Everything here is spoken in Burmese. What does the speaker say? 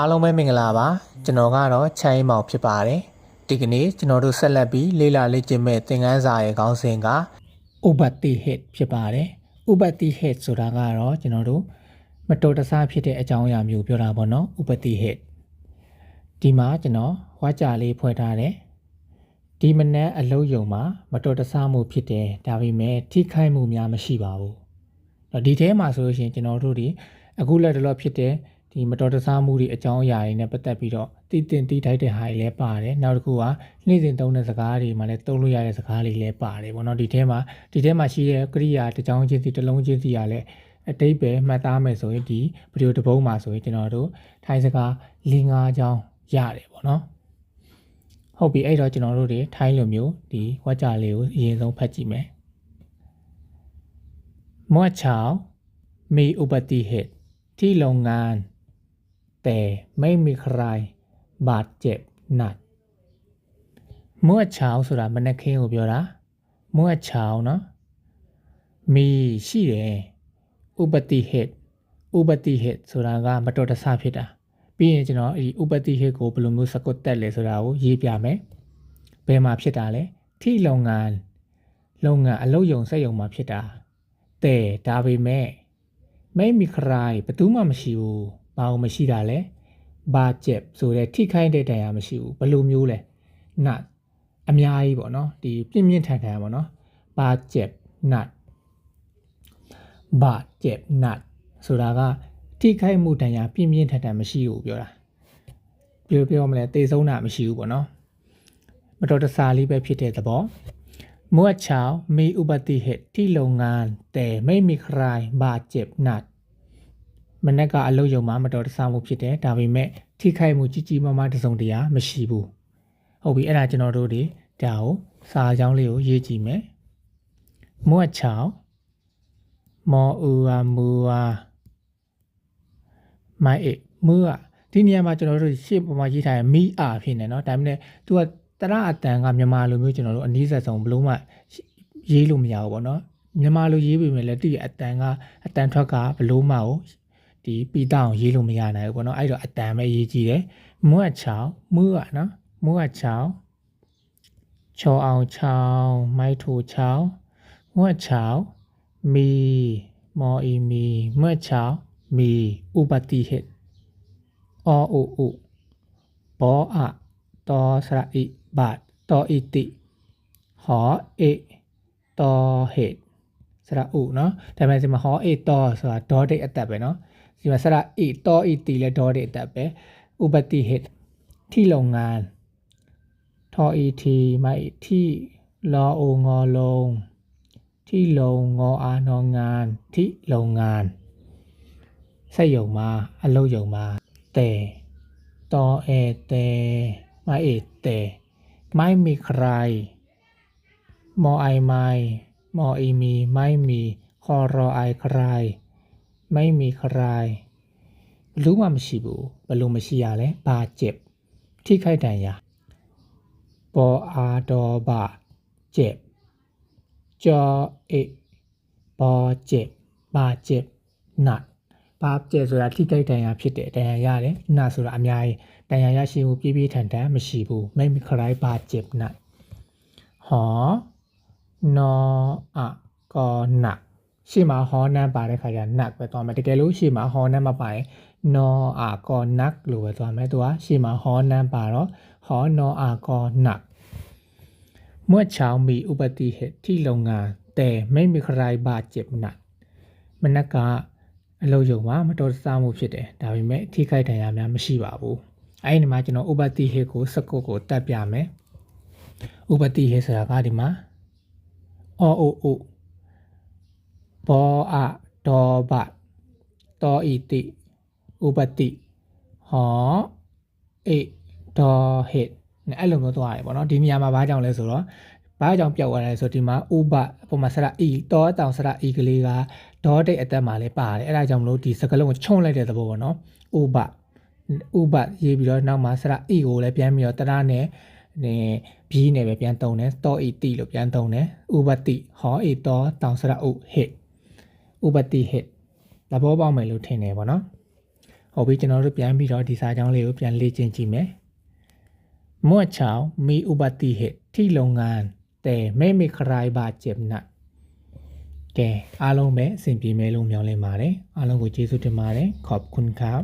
အားလုံးပဲမင်္ဂလာပါကျွန်တော်ကတော့ချမ်းရင်မောင်ဖြစ်ပါတယ်ဒီကနေ့ကျွန်တော်တို့ဆက်လက်ပြီးလေ့လာလေ့ကျင့်မဲ့သင်ခန်းစာရဲ့ခေါင်းစဉ်ကဥပတိဟစ်ဖြစ်ပါတယ်ဥပတိဟစ်ဆိုတာကတော့ကျွန်တော်တို့မတော်တဆဖြစ်တဲ့အကြောင်းအရာမျိုးပြောတာပေါ့နော်ဥပတိဟစ်ဒီမှာကျွန်တော်ဝါကြလေးဖွဲ့ထားတယ်ဒီမနက်အလုံးယုံမှာမတော်တဆမှုဖြစ်တယ်ဒါပေမဲ့ထိခိုက်မှုများမရှိပါဘူးတော့ဒီထဲမှာဆိုလို့ရှိရင်ကျွန်တော်တို့ဒီအခုလက်တလောဖြစ်တဲ့ ဒီမတော်တဆမှုတွေအကြောင်းအရာတွေနဲ့ပတ်သက်ပြီးတော့တည်တင်တည်ထိုက်တဲ့ဟာတွေလည်းပါတယ်နောက်တစ်ခုကနေ့စဉ်သုံးတဲ့စကားတွေမှာလည်းသုံးလို့ရတဲ့စကားတွေလည်းပါတယ်ပေါ့နော်ဒီထဲမှာဒီထဲမှာရှိတဲ့ကရိယာတစ်ကြောင်းချင်းစီတစ်လုံးချင်းစီကလည်းအတိတ်ပဲမှတ်သားမယ်ဆိုရင်ဒီဗီဒီယိုတစ်ပုဒ်မှာဆိုရင်ကျွန်တော်တို့ထိုင်းစကား၄၅ကြောင်းရတယ်ပေါ့နော်ဟုတ်ပြီအဲ့တော့ကျွန်တော်တို့တွေထိုင်းလိုမျိုးဒီဝါကြလေးကိုအရင်ဆုံးဖတ်ကြည့်မယ်မောချောင်းမေဥပတိဟိတိလုံငန်း แต่ไม่มีใครบาดเจ็บหนักเมื่อเช้าဆိုတာမနက်ခင်းကိုပြောတာเมื่อเช้าเนาะมีရှိတယ်ဥပတိဟစ်ဥပတိဟစ်ဆိုတာကမတော်တဆဖြစ်တာပြီးရင်ကျွန်တော်ဒီဥပတိဟစ်ကိုဘယ်လိုမျိုးစကွတ်တက်လဲဆိုတာကိုရေးပြမယ်ဘယ်မှာဖြစ်တာလဲထိလုံငန်းလုပ်ငန်းအလုပ်ယုံစက်ယုံမှာဖြစ်တာတဲ့ဒါပေမဲ့မိမိခရိုင်ဘယ်သူမှမရှိဘူး ဘာလို့မရှိတာလဲဘာကျက်ဆိုတဲ့ထိခိုက်တဲ့တရားမရှိဘူးဘယ်လိုမျိုးလဲနတ်အများကြီးပေါ့နော်ဒီပြင်းပြင်းထန်ထန်ပေါ့နော်ဘာကျက်နတ်ဘာကျက်နတ်ဆိုတာကထိခိုက်မှုတရားပြင်းပြင်းထန်ထန်မရှိဘူးပြောတာပြောပြောမလဲတေဆုံးတာမရှိဘူးပေါ့နော်မတော်တဆလေးပဲဖြစ်တဲ့သဘောเมื่อเช้ามีอุบัติเหตุที่โรงงาน แต่ไม่มีใครบาดเจ็บหนัก မနက်ကအလုပ်ရုံမှာမတော်တဆမှုဖြစ်တယ်ဒါပေမဲ့ထိခိုက်မှုကြီးကြီးမားမားတစ်စုံတရာမရှိဘူးဟုတ်ပြီအဲ့ဒါကျွန်တော်တို့ဒီဒါကိုစာကြောင်းလေးကိုရေးကြည့်မယ်မွတ်ချောင်းမောအူဝမူဝါမိုင်အေမူကဒီနေရာမှာကျွန်တော်တို့ရှေ့ပေါ်မှာရေးထားရမီအာဖြစ်နေเนาะဒါပေမဲ့ तू ကတရအတန်ကမြန်မာလိုမျိုးကျွန်တော်တို့အနည်းဆက်ဆုံးဘလို့မှရေးလို့မရဘူးပေါ့เนาะမြန်မာလိုရေးပေမဲ့လည်းတိအတန်ကအတန်ထွက်ကဘလို့မှကို ဒီပီတောင်ရေးလို့မရနိုင်ဘူးပေါ့နော်အဲ့တော့အတန်ပဲရေးကြည့်တယ်မွတ်ချောင်းမွတ်ကနော်မွတ်ချောင်းချောအောင်ချောင်းမိုက်ထိုချောင်းမွတ်ချောင်းမီမော်အီမီမွတ်ချောင်းမီဥပတိဟစ်အောအိုအိုဘောအတောစရဣဘတ်တောဣတိဟောအေတောဟစ်စရဥเนาะဒါပေမဲ့ဒီမှာဟောအေတောဆိုတာဒေါဒိတ်အသက်ပဲเนาะ ဒီမှာစရအီတောအီတီလဲဒေါ်တဲ့အတက်ပဲဥပတိဟစ်ထိလုံငန်းထောအီတီမိုက်ထိလောအိုငေါ်လုံးထိလုံငေါ်အာနောငန်းထိလုံငန်းဆက်ယုံမှာအလုတ်ယုံမှာတဲတောအဲတဲမိုက်အေတဲမိုက်မီခရိုင်မော်အိုင်မိုင်မော်အီမီမိုက်မီခေါ်ရောအိုင်ခရိုင်ไม่มีใครဘလို့မှမရှိဘူးဘလို့မရှိရလဲဘာကျက်ထိခိုက်တန်ရာပေါ်အာတော်ဘာကျက်ကြောအေပေါ်ကျက်ဘာကျက်နတ်ဘာကျက်ဆိုတာထိခိုက်တန်ရာဖြစ်တယ်တန်ရာရတယ်နတ်ဆိုတာအများကြီးတန်ရာရရှိမှုပြည့်ပြည့်ထန်ထန်မရှိဘူးไม่มีใครဘာကျက်နတ်ဟောနောအကောနတ် ရှေ့မှာဟောနန်းပါတဲ့ခါကျနတ်ပဲသွားမယ်တကယ်လို့ရှေ့မှာဟောနန်းမပါရင်နောအာကောနတ်လို့ပဲသွားမယ်သူကရှေ့မှာဟောနန်းပါတော့ဟောနောအာကောနတ်เมื่อเช้ามีอุบัติเหตุที่โรงงาน แต่ไม่มีใครบาดเจ็บหนักမနက်ကအလုပ်ရုံမှာမတော်တဆမှုဖြစ်တယ်ဒါပေမဲ့ထိခိုက်ဒဏ်ရာများမရှိပါဘူးအဲ့ဒီမှာကျွန်တော်ဥပတိဟေကိုစကုတ်ကိုတက်ပြမယ်ဥပတိဟေဆိုတာကဒီမှာအော်အိုအို ဘောအဒောဘတောဣတိဥပတိဟောအေဒောဟစ်နဲ့အဲ့လိုမျိုးသွားရတယ်ပေါ့နော်ဒီနေရာမှာဘာကြောင့်လဲဆိုတော့ဘာကြောင့်ပြောက်သွားလဲဆိုဒီမှာဥပပုံမှာစရအီတောအတောင်စရအီကလေးကဒေါတိတ်အသက်မှာလည်းပါတယ်အဲ့ဒါကြောင့်မလို့ဒီစကလုံးကိုချုံလိုက်တဲ့သဘောပေါ့နော်ဥပဥပရေးပြီးတော့နောက်မှာစရအီကိုလည်းပြန်ပြီးတော့တရနဲ့နေဘီးနဲ့ပဲပြန်တုံတယ်တောအီတီလို့ပြန်တုံတယ်ဥပတိဟောအီတောတောင်စရဥဟစ် ဥပတိဟစ်သဘောပေါက်မယ်လို့ထင်တယ်ပေါ့နော်။ ဟုတ်ပြီကျွန်တော်တို့ပြန်ပြီးတော့ဒီစာကြောင်းလေးကိုပြန်လေ့ကျင့်ကြည့်မယ်เมื่อเช้ามีอุบัติเหตุที่โรงงาน แต่ไม่มีใครบาดเจ็บหนักကဲအားလုံးပဲအဆင်ပြေမယ်လို့မျှော်လင့်ပါတယ်အားလုံးကိုကျေးဇူးတင်ပါတယ်ขอบคุณครับ